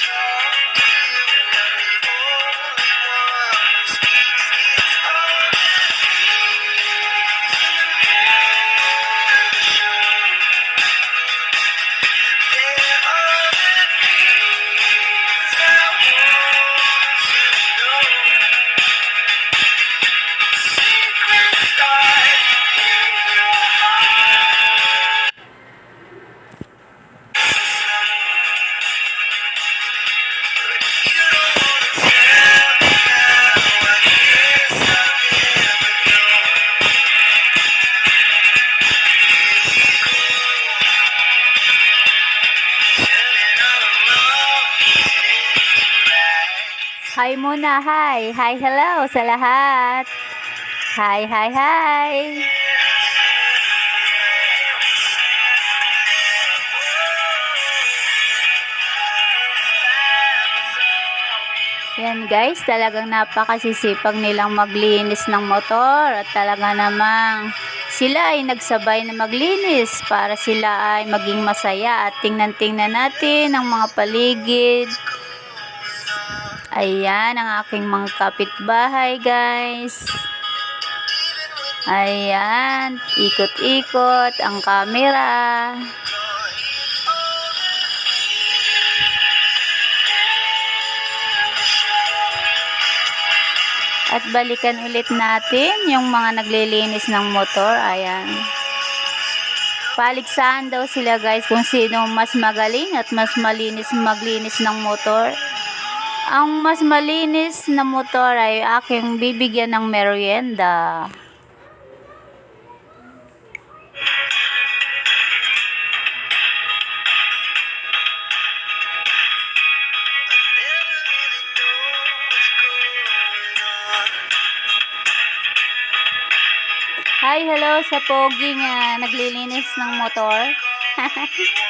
Yeah. Hi muna, hi. Hi, hello sa lahat. Hi, hi, hi. Yan guys, talagang napakasisipag nilang maglinis ng motor at talaga namang sila ay nagsabay na maglinis para sila ay maging masaya at tingnan-tingnan natin ang mga paligid. Ayan ang aking mga kapitbahay guys. Ayan, ikot-ikot ang camera. At balikan ulit natin yung mga naglilinis ng motor. Ayan. Paligsahan daw sila guys kung sino mas magaling at mas malinis maglinis ng motor. Ang mas malinis na motor ay aking bibigyan ng merienda. Hi, hello sa poging ah, naglilinis ng motor.